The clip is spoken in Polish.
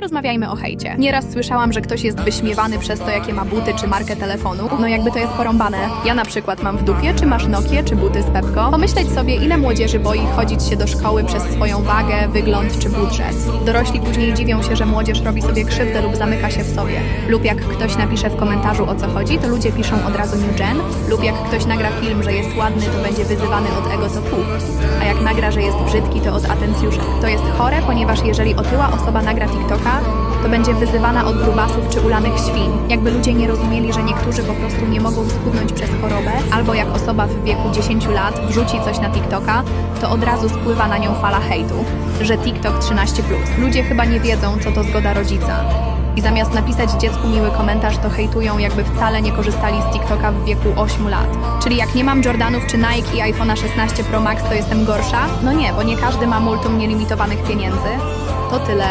Rozmawiajmy o hejcie. Nieraz słyszałam, że ktoś jest wyśmiewany przez to, jakie ma buty czy markę telefonu. No jakby to jest porąbane. Ja na przykład mam w dupie, czy masz Nokię, czy buty z Pepko. Pomyśleć sobie, ile młodzieży boi chodzić się do szkoły przez swoją wagę, wygląd czy budżet. Dorośli później dziwią się, że młodzież robi sobie krzywdę lub zamyka się w sobie. Lub jak ktoś napisze w komentarzu o co chodzi, to ludzie piszą od razu New Gen. Lub jak ktoś nagra film, że jest ładny, to będzie wyzywany od ego to pół. A jak nagra, że jest brzydki, to od atencjuszek. To jest chore, ponieważ jeżeli otyła osoba nagra TikToka, to będzie wyzywana od grubasów czy ulanych świń. Jakby ludzie nie rozumieli, że niektórzy po prostu nie mogą schudnąć przez chorobę, albo jak osoba w wieku 10 lat wrzuci coś na TikToka, to od razu spływa na nią fala hejtu, że TikTok 13+. Ludzie chyba nie wiedzą, co to zgoda rodzica. I zamiast napisać dziecku miły komentarz, to hejtują, jakby wcale nie korzystali z TikToka w wieku 8 lat. Czyli jak nie mam Jordanów czy Nike i iPhone'a 16 Pro Max, to jestem gorsza? No nie, bo nie każdy ma multum nielimitowanych pieniędzy. To tyle